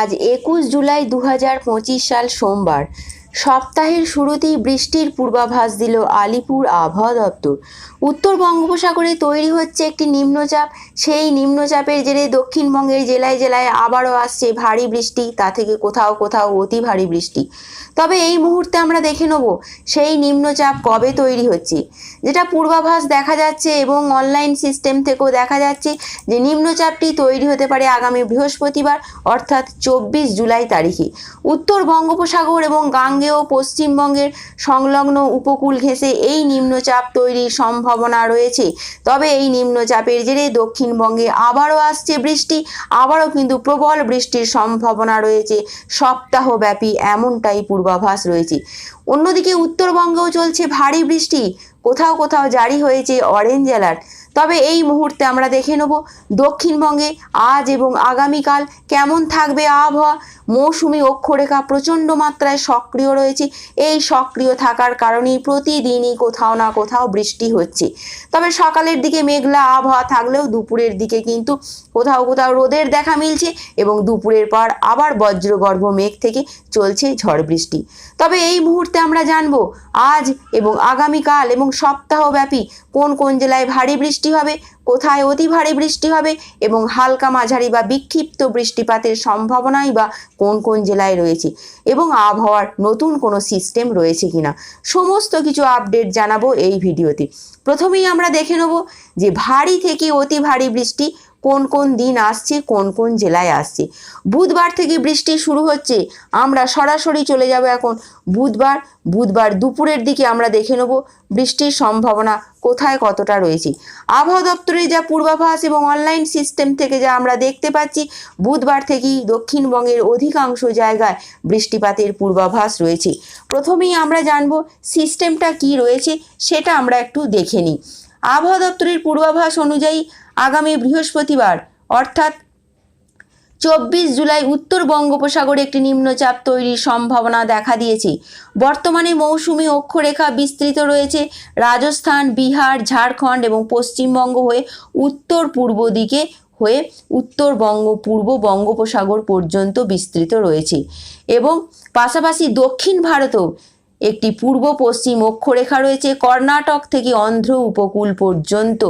আজ একুশ জুলাই দু হাজার পঁচিশ সাল সোমবার। সপ্তাহের শুরুতেই বৃষ্টির পূর্বাভাস দিল আলিপুর আবহাওয়া দপ্তর। উত্তর বঙ্গোপসাগরে তৈরি হচ্ছে একটি নিম্নচাপ। সেই নিম্নচাপের জেরে দক্ষিণবঙ্গের জেলায় জেলায় আবারও আসছে ভারী বৃষ্টি, তা থেকে কোথাও কোথাও অতি ভারী বৃষ্টি। তবে এই মুহূর্তে আমরা দেখে নেব সেই নিম্নচাপ কবে তৈরি হচ্ছে। যেটা পূর্বাভাস দেখা যাচ্ছে এবং অনলাইন সিস্টেম থেকেও দেখা যাচ্ছে যে নিম্নচাপটি তৈরি হতে পারে আগামী বৃহস্পতিবার, অর্থাৎ চব্বিশ জুলাই তারিখে। উত্তর বঙ্গোপসাগর এবং গাঙ্গেয় পশ্চিমবঙ্গের সংলগ্ন উপকূল ঘেঁষে এই নিম্নচাপ তৈরির সম্ভাবনা রয়েছে। তবে এই নিম্নচাপের জেরে দক্ষিণবঙ্গে আবারও আসছে বৃষ্টি, আবারও কিন্তু প্রবল বৃষ্টির সম্ভাবনা রয়েছে। সপ্তাহব্যাপী এমনটাই পূর্বাভাস রয়েছে। অন্যদিকে উত্তরবঙ্গেও চলছে ভারী বৃষ্টি। কোথাও কোথাও জারি হয়েছে অরেঞ্জ অ্যালার্ট। তবে এই মুহূর্তে আমরা দেখে নেব দক্ষিণবঙ্গে আজ এবং আগামীকাল কেমন থাকবে আবহাওয়া মৌসুমি অক্ষরেখা প্রচণ্ড মাত্রায় সক্রিয় রয়েছে। এই সক্রিয় থাকার কারণেই প্রতিদিনই কোথাও না কোথাও বৃষ্টি হচ্ছে। তবে সকালের দিকে মেঘলা আবহাওয়া থাকলেও দুপুরের দিকে কিন্তু কোথাও কোথাও রোদের দেখা মিলছে এবং দুপুরের পর আবার বজ্রগর্ভ মেঘ থেকে চলছে ঝড় বৃষ্টি। তবে এই মুহূর্তে আমরা জানব, আজ এবং আগামীকাল এবং সপ্তাহব্যাপী কোন কোন জেলায় ভারী বৃষ্টি হবে, কোথায় অতি ভারী বৃষ্টি হবে এবং হালকা মাঝারি বা বিক্ষিপ্ত বৃষ্টিপাতের সম্ভাবনাই বা কোন কোন জেলায় রয়েছে এবং আবহাওয়ার নতুন কোনো সিস্টেম রয়েছে কিনা। সমস্ত কিছু আপডেট জানাব এই ভিডিওতে। প্রথমেই আমরা দেখে নেব যে ভারী থেকে অতি ভারী বৃষ্টি কোন কোন দিন আসছে, কোন কোন জেলায় আসছে। বুধবার থেকে বৃষ্টি শুরু হচ্ছে, আমরা সরাসরি চলে যাব এখন বুধবার। বুধবার দুপুরের দিকে আমরা দেখে নেব বৃষ্টির সম্ভাবনা কোথায় কতটা রয়েছে। আবহাওয়া দপ্তরের যা পূর্বাভাস এবং অনলাইন সিস্টেম থেকে যা আমরা দেখতে পাচ্ছি, বুধবার থেকেই দক্ষিণবঙ্গের অধিকাংশ জায়গায় বৃষ্টিপাতের পূর্বাভাস রয়েছে। প্রথমেই আমরা জানব সিস্টেমটা কি রয়েছে, সেটা আমরা একটু দেখে নিই। আবহাওয়া দপ্তরের পূর্বাভাস অনুযায়ী আগামী বৃহস্পতিবার, অর্থাৎ চব্বিশ জুলাই উত্তর বঙ্গোপসাগরে একটি নিম্নচাপ তৈরির সম্ভাবনা দেখা দিয়েছে। বর্তমানে মৌসুমি অক্ষরেখা বিস্তৃত রয়েছে। রাজস্থান, বিহার, ঝাড়খণ্ড এবং পশ্চিমবঙ্গ হয়ে উত্তর পূর্ব দিকে হয়ে উত্তরবঙ্গ পূর্ব বঙ্গোপসাগর পর্যন্ত বিস্তৃত রয়েছে এবং পাশাপাশি দক্ষিণ ভারতেও একটি পূর্ব পশ্চিম অক্ষরেখা রয়েছে। কর্ণাটক থেকে অন্ধ্র উপকূল পর্যন্ত,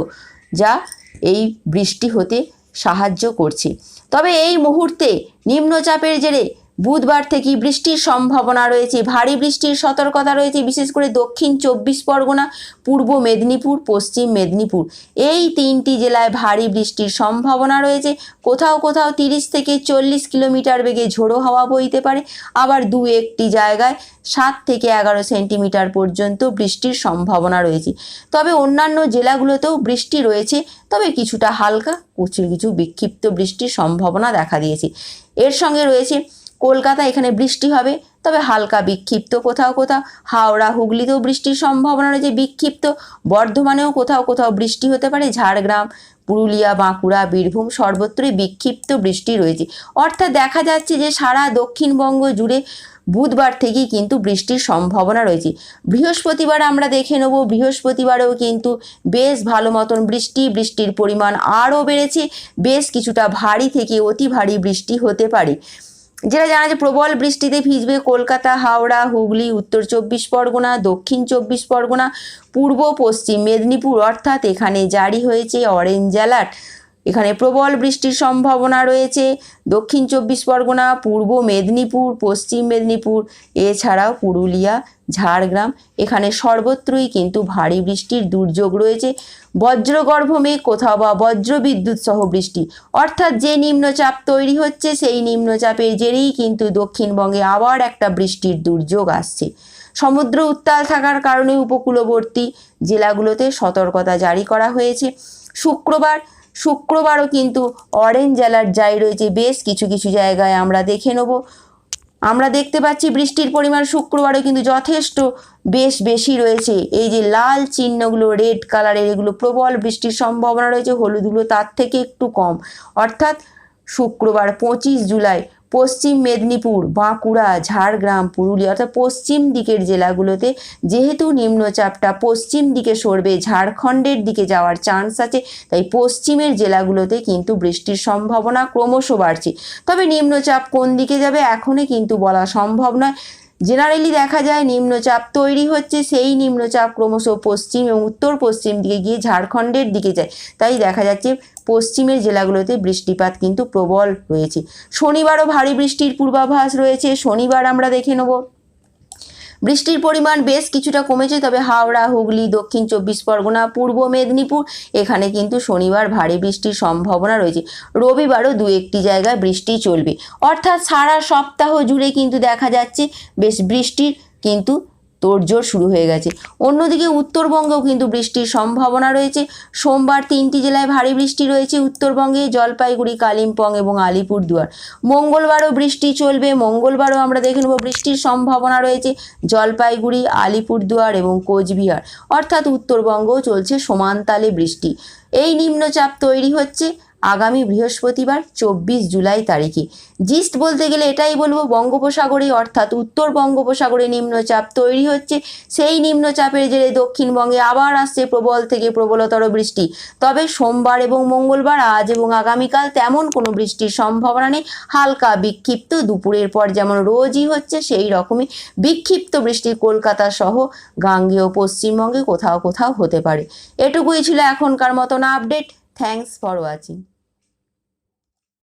যা এই বৃষ্টি হতে সাহায্য করছে। তবে এই মুহূর্তে নিম্নচাপের জেরে বুধবার থেকে বৃষ্টির সম্ভাবনা রয়েছে, ভারী বৃষ্টির সতর্কতা রয়েছে, বিশেষ করে দক্ষিণ চব্বিশ পরগনা, পূর্ব মেদিনীপুর, পশ্চিম মেদিনীপুর। এই তিনটি জেলায় ভারী বৃষ্টির সম্ভাবনা রয়েছে। কোথাও কোথাও তিরিশ থেকে চল্লিশ কিলোমিটার বেগে ঝোড়ো হাওয়া বইতে পারে। আবার দু একটি জায়গায় সাত থেকে এগারো সেন্টিমিটার পর্যন্ত বৃষ্টির সম্ভাবনা রয়েছে। তবে অন্যান্য জেলাগুলোতেও বৃষ্টি রয়েছে, তবে কিছুটা হালকা, কিছু কিছু বিক্ষিপ্ত বৃষ্টির সম্ভাবনা দেখা দিয়েছে। এর সঙ্গে রয়েছে কলকাতা এখানে বৃষ্টি হবে, তবে হালকা বিক্ষিপ্ত কোথাও কোথাও। হাওড়া, হুগলিতেও বৃষ্টির সম্ভাবনা রয়েছে বিক্ষিপ্ত, বর্ধমানেও কোথাও কোথাও বৃষ্টি হতে পারে, ঝাড়গ্রাম, পুরুলিয়া, বাঁকুড়া, বীরভূম সর্বত্রই বিক্ষিপ্ত বৃষ্টি রয়েছে। অর্থাৎ দেখা যাচ্ছে যে সারা দক্ষিণবঙ্গ জুড়ে বুধবার থেকেই কিন্তু বৃষ্টির সম্ভাবনা রয়েছে। বৃহস্পতিবার আমরা দেখে নেব, বৃহস্পতিবারেও কিন্তু বেশ ভালো মতন বৃষ্টি, বৃষ্টির পরিমাণ আরও বেড়েছে, বেশ কিছুটা ভারী থেকে অতি ভারী বৃষ্টি হতে পারে। যেটা জানা যে প্রবল বৃষ্টিতে ভিজবে কলকাতা, হাওড়া, হুগলি, উত্তর চব্বিশ পরগনা, দক্ষিণ চব্বিশ পরগনা, পূর্ব, পশ্চিম মেদিনীপুর, অর্থাৎ এখানে জারি হয়েছে অরেঞ্জ অ্যালার্ট এখানে প্রবল বৃষ্টির সম্ভাবনা রয়েছে। দক্ষিণ চব্বিশ পরগনা, পূর্ব মেদিনীপুর, পশ্চিম মেদিনীপুর, এছাড়াও পুরুলিয়া, ঝাড়গ্রাম, এখানে সর্বত্রই কিন্তু ভারী বৃষ্টির দুর্যোগ রয়েছে। বজ্রগর্ভমে কোথাও বা বজ্রবিদ্যুৎ সহ বৃষ্টি। অর্থাৎ যে নিম্নচাপ তৈরি হচ্ছে, সেই নিম্নচাপের জেরেই কিন্তু দক্ষিণবঙ্গে আবার একটা বৃষ্টির দুর্যোগ আসছে। সমুদ্র উত্তাল থাকার কারণে উপকূলবর্তী জেলাগুলোতে সতর্কতা জারি করা হয়েছে। শুক্রবার শুক্রবারও কিন্তু অরেঞ্জ অ্যালার্ট জারি রয়েছে। বেশ কিছু কিছু জায়গায় আমরা দেখে নেব। আমরা দেখতে পাচ্ছি বৃষ্টির পরিমাণ শুক্রবারও কিন্তু যথেষ্ট বেশ বেশি রয়েছে। এই যে লাল চিহ্নগুলো রেড কালারের এগুলো প্রবল বৃষ্টির সম্ভাবনা রয়েছে। হলুদগুলো তার থেকে একটু কম। অর্থাৎ শুক্রবার পঁচিশ জুলাই পশ্চিম মেদিনীপুর, বাঁকুড়া, ঝাড়গ্রাম, পুরুলিয়া অর্থাৎ পশ্চিম দিকের জেলাগুলোতে যেহেতু নিম্নচাপটা পশ্চিম দিকে সরবে, ঝাড়খণ্ডের দিকে যাওয়ার চান্স আছে, তাই পশ্চিমের জেলাগুলোতে কিন্তু বৃষ্টির সম্ভাবনা ক্রমশ বাড়ছে। তবে নিম্নচাপ কোন দিকে যাবে এখনই কিন্তু বলা সম্ভব নয়। জেনারেলি দেখা যায় নিম্নচাপ তৈরি হচ্ছে, সেই নিম্নচাপ ক্রমশ পশ্চিম এবং উত্তর পশ্চিম দিকে গিয়ে ঝাড়খণ্ডের দিকে যায়। তাই দেখা যাচ্ছে পশ্চিমের জেলাগুলোতে বৃষ্টিপাত কিন্তু প্রবল রয়েছে। শনিবারও ভারী বৃষ্টির পূর্বাভাস রয়েছে। শনিবার আমরা দেখে নেব। বৃষ্টির পরিমাণ বেশ কিছুটা কমেছে, তবে হাওড়া, হুগলি, দক্ষিণ চব্বিশ পরগনা, পূর্ব মেদিনীপুর, এখানে কিন্তু শনিবার ভারী বৃষ্টির সম্ভাবনা রয়েছে। রবিবারও দু একটি জায়গায় বৃষ্টি চলবে। অর্থাৎ সারা সপ্তাহ জুড়ে কিন্তু দেখা যাচ্ছে বেশ বৃষ্টির কিন্তু তোড়জোড় শুরু হয়ে গেছে। অন্যদিকে উত্তরবঙ্গেও কিন্তু বৃষ্টির সম্ভাবনা রয়েছে। সোমবার তিনটি জেলায় ভারী বৃষ্টি রয়েছে। উত্তরবঙ্গে জলপাইগুড়ি, কালিম্পং এবং আলিপুরদুয়ার। মঙ্গলবারও বৃষ্টি চলবে। মঙ্গলবারও আমরা দেখে নেব বৃষ্টির সম্ভাবনা রয়েছে জলপাইগুড়ি, আলিপুরদুয়ার এবং কোচবিহার। অর্থাৎ উত্তরবঙ্গও চলছে সমানতালে বৃষ্টি। এই নিম্নচাপ তৈরি হচ্ছে। আগামী বৃহস্পতিবার, চব্বিশ জুলাই তারিখে। জিস্ট বলতে গেলে এটাই বলব বঙ্গোপসাগরে অর্থাৎ উত্তর বঙ্গোপসাগরে নিম্নচাপ তৈরি হচ্ছে। সেই নিম্নচাপের জেরে দক্ষিণবঙ্গে আবার আসছে প্রবল থেকে প্রবলতর বৃষ্টি। তবে সোমবার এবং মঙ্গলবার, আজ এবং আগামীকাল তেমন কোনো বৃষ্টির সম্ভাবনা নেই। হালকা বিক্ষিপ্ত দুপুরের পর যেমন রোজই হচ্ছে, সেই রকমই বিক্ষিপ্ত বৃষ্টি কলকাতা সহ গাঙ্গেয় পশ্চিমবঙ্গে কোথাও কোথাও হতে পারে। এটুকুই ছিল এখনকার মতন আপডেট। Thanks for watching.